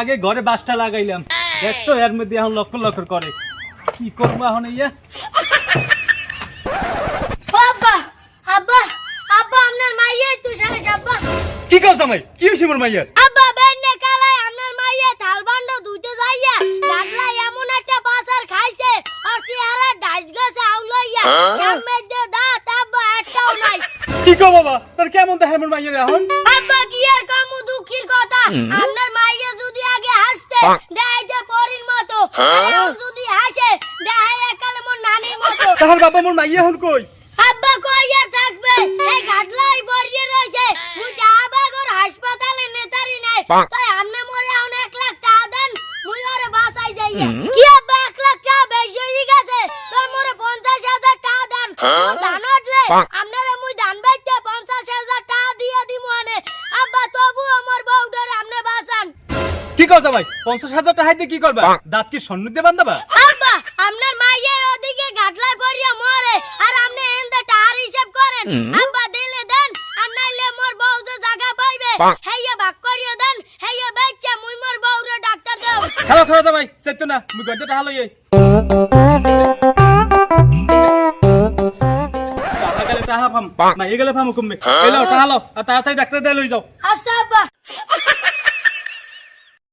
আগে ঘরে বাসটা লাগাইলাম। দেখছ এর মধ্যে এখন লক্ষ লক্ষ করে। কি করব এখন ইয়া? কি কাজ কি মোর মাইয়ার? আব্বা বেন্নে কালাই মাইয়ে থালবান্ড যাইয়া গাটলা এমন একটা বাসার খাইছে আর চেহারা ডাইস গেছে আউলাইয়া। সামনে দিয়ে দাঁত আব্বা একটাও নাই। কি কো বাবা? তোর কেমন দেখে মোর মাইয়ার এখন? আব্বা কি আর কামু দুঃখের কথা? দেখাই যে পরির মতো। যদি হাসে দেখাই একালে মোর নানির মতো। তাহার বাবা মোর মাইয়া এখন কই? আব্বা কই আর থাকবে। এই ঘাটলাই পড়িয়ে রয়েছে। মুই আবাগর হাসপাতালে নেতারি নাই। তাই আমনে মরে এখন এক লাখ টাকা দেন। মুই ওরে বাসাই যাইয়া কি আব্বা এক লাখ টাকা বেশি হয়ে গেছে? তো মোরে পঞ্চাশ হাজার টাকা দেন। ধান উঠলে আপনারে কি কাজ ভাই? পঞ্চাশ হাজার টাকা দিয়ে কি করবা? দাঁত কি স্বর্ণ দিয়ে বান্ধাবা আব্বা আপনার মাইয়ে ওদিকে গাটলাই পড়িয়া মরে আর আপনি এন্ডা টার হিসাব করেন। আব্বা দিলে দেন আর নাইলে মোর বউ যে জায়গা পাইবে হেইয়া ভাগ করিয়া দেন হেইয়া বাচ্চা মুই মোর বউরে ডাক্তার দাও হ্যালো খাওয়া যাবাই সেতো না মুই গদ্য টাকা লইয়ে টাকা গেলে টাকা পাম মাইয়ে গেলে পাম কমবে এলো টাকা লও আর তাড়াতাড়ি ডাক্তার দিয়ে লই যাও। আচ্ছা।